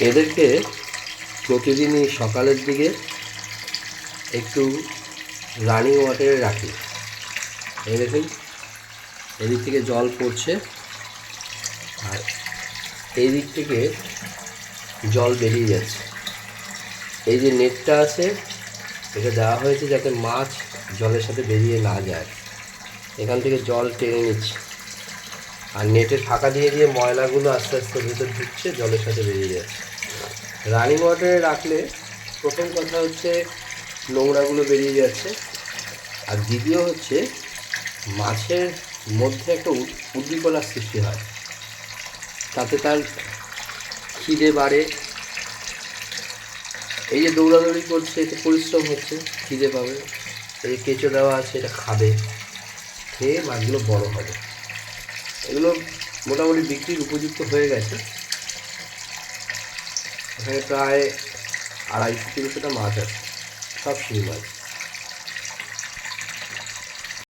এদেরকে প্রতিদিনই সকালের দিকে একটু রানিং ওয়াটারে রাখি। এই দেখুন, এদিক থেকে জল পড়ছে আর এই দিক থেকে জল বেরিয়ে যাচ্ছে। এই যে নেটটা আছে, এটা দেওয়া হয়েছে যাতে মাছ জলের সাথে বেরিয়ে না যায়। এখান থেকে জল টেনে নিচ্ছে। আর নেটে ফাঁকা দিয়ে দিয়ে ময়লাগুলো আস্তে আস্তে ভেতর ঢুকছে, জলের সাথে বেরিয়ে যাচ্ছে। রানিং ওয়াটারে রাখলে প্রথম কথা হচ্ছে নোংরাগুলো বেরিয়ে যাচ্ছে। আর দ্বিতীয় হচ্ছে মাছের মধ্যে একটা উদ- উদ্দীপনার সৃষ্টি হয়। তাতে তার খিদে বাড়ে। এই যে দৌড়াদৌড়ি করছে, এতে পরিশ্রম হচ্ছে, খিদে পাবে। এই কেঁচো দেওয়া আছে, এটা খাবে। খেয়ে মাছগুলো বড় হবে। এগুলো মোটামুটি বিক্রির উপযুক্ত হয়ে গেছে। এখানে প্রায় আড়াইশো, তিনশোটা মাছ আছে, সব শিঙি মাছ।